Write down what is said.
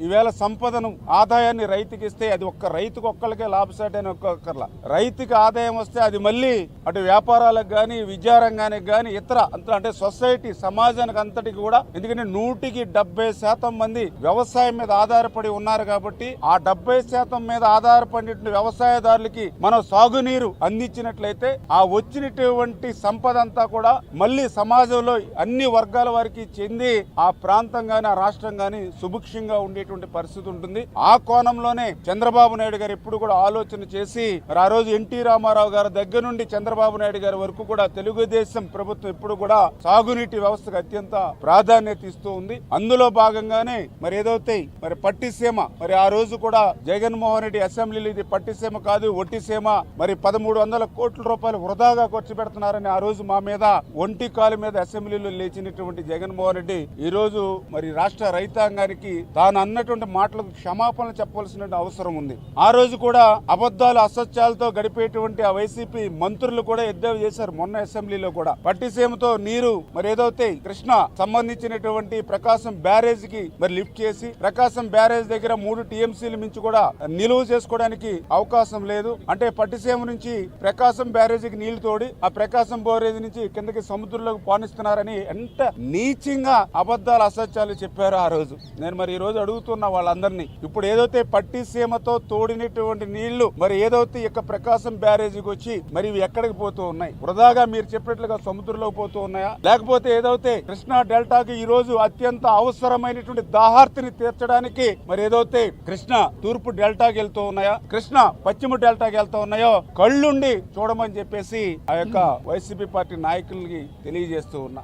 ఈవేళ సంపదను ఆదాయాన్ని రైతుకి ఇస్తే అది ఒక్క రైతుకు ఒక్కరికే లాభసాటని ఒక్కొక్కర్ల రైతుకి ఆదాయం వస్తే అది మళ్ళీ అటు వ్యాపారాలకు కానీ విద్యారంగానికి కానీ ఇతర అంత అంటే సొసైటీ సమాజానికి అంతటికి కూడా ఎందుకంటే నూటికి డెబ్బై శాతం మంది వ్యవసాయం మీద ఆధారపడి ఉన్నారు కాబట్టి ఆ డెబ్బై శాతం మీద ఆధారపడిన వ్యవసాయదారులకి మనం సాగునీరు అందించినట్లయితే ఆ వచ్చినటువంటి సంపద అంతా కూడా మళ్ళీ సమాజంలో అన్ని వర్గాల వారికి చెంది ఆ ప్రాంతం కానీ ఆ రాష్ట్రం కానీ సుభిక్షంగా ఉండేటువంటి పరిస్థితి ఉంటుంది. ఆ కోణంలోనే చంద్రబాబు నాయుడు గారు ఎప్పుడు కూడా ఆలోచన చేసి మరి ఆ రోజు ఎన్టీ రామారావు గారి దగ్గర నుండి చంద్రబాబు నాయుడు గారి వరకు కూడా తెలుగుదేశం ప్రభుత్వం ఎప్పుడు కూడా సాగునీటి వ్యవస్థకు అత్యంత ప్రాధాన్యత ఇస్తూ ఉంది. అందులో భాగంగానే మరి ఏదైతే మరి పట్టిసీమ మరి ఆ రోజు కూడా జగన్మోహన్ రెడ్డి అసెంబ్లీలో ఇది పట్టిసీమ కాదు ఒట్టిసీమ మరి పదమూడు వందల కోట్ల రూపాయలు వృధాగా ఖర్చు పెడుతున్నారని ఆ రోజు మా మీద ఒంటి కాలు మీద అసెంబ్లీలో లేచినటువంటి జగన్మోహన్ రెడ్డి ఈ రోజు మరి రాష్ట్ర రైతాంగానికి తాను అన్నటువంటి మాటలకు క్షమాపణలు చెప్పవలసిన అవసరం ఉంది. ఆ రోజు కూడా అబద్ధాలు అసత్యాలతో గడిపేటువంటి ఆ వైసీపీ మంత్రులు కూడా ఎద్దేవి చేశారు. మొన్న అసెంబ్లీలో కూడా. పట్టిసీమతో నీరు మరి ఏదైతే కృష్ణ సంబంధించినటువంటి ప్రకాశం బ్యారేజ్కి మరి లిఫ్ట్ చేసి ప్రకాశం బ్యారేజ్ దగ్గర మూడు టీఎంసీలు మించి కూడా నిలువ చేసుకోవడానికి అవకాశం లేదు. అంటే పట్టిసీమ నుంచి ప్రకాశం బ్యారేజీకి నీళ్ళు తోడి ఆ ప్రకాశం బ్యారేజ్ నుంచి కిందకి సముద్రంలోకి పానిస్తున్నారని ఎంత నీచంగా అబద్ధాలు అసత్యాలు చెప్పారు ఆ రోజు. నేను మరి ఈ రోజు అడుగు అడుగుతున్న వాళ్ళందరినీ. ఇప్పుడు ఏదైతే పట్టిసీమతో తోడినటువంటి నీళ్ళు మరి ఏదైతే ఈ యొక్క ప్రకాశం బ్యారేజీకి వచ్చి మరి ఇవి ఎక్కడికి పోతూ ఉన్నాయి? వృధాగా మీరు చెప్పినట్లుగా సముద్రంలోకి పోతూ ఉన్నాయా? లేకపోతే ఏదైతే కృష్ణా డెల్టాకి ఈ రోజు అత్యంత అవసరమైనటువంటి దాహార్తిని తీర్చడానికి మరి ఏదైతే కృష్ణ తూర్పు డెల్టాకి వెళ్తూ ఉన్నాయా? కృష్ణ పశ్చిమ డెల్టాకి వెళ్తూ ఉన్నాయో? కళ్ళుండి చూడమని చెప్పేసి ఆ యొక్క వైసీపీ పార్టీ నాయకులకి తెలియజేస్తూ ఉన్నా.